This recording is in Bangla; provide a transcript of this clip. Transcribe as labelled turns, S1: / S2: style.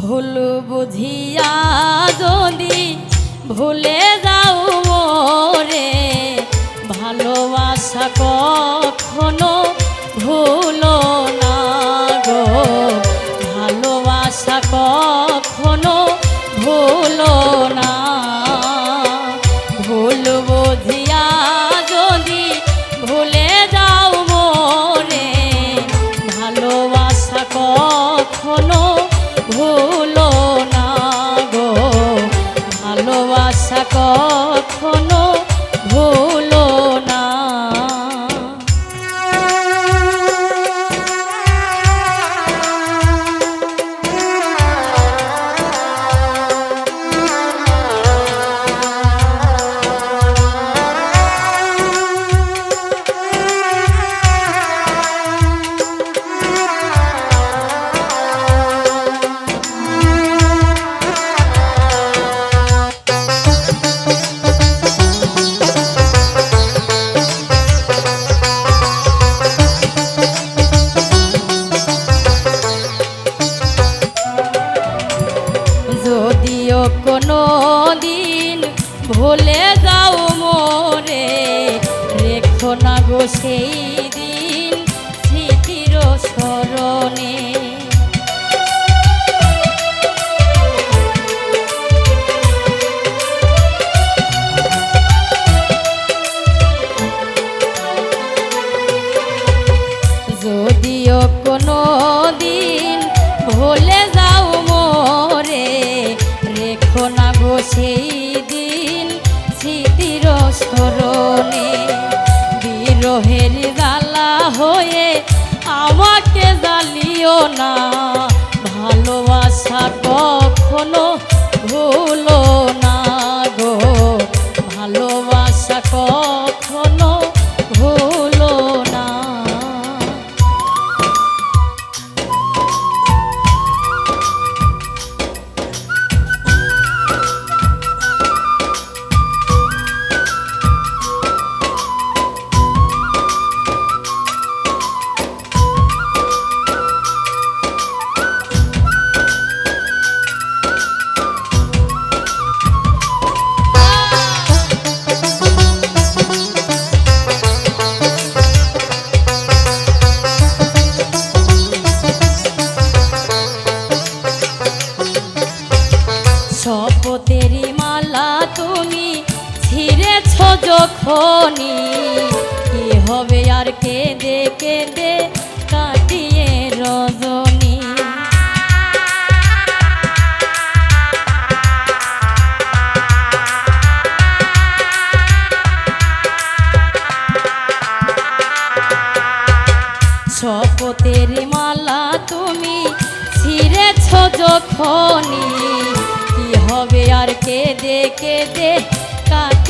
S1: ভুল বুঝিয়া যদি ভুলে যাও রে ভালোবাসা কখনো ভুলো যাও মোরে। রেখো না গো সেই দিন স্মৃতির স্মরণে। যদিও কোনো দিন ভুলে না ভালোবাসা কখনো ভুলো না। যখনই কি হবে আর কেঁদে কেঁদে কাটিয়ে রজনী। শপথের মালা তুমি ছিঁড়েছ যখনই, কি হবে আর কেঁদে কেঁদে কাটিয়ে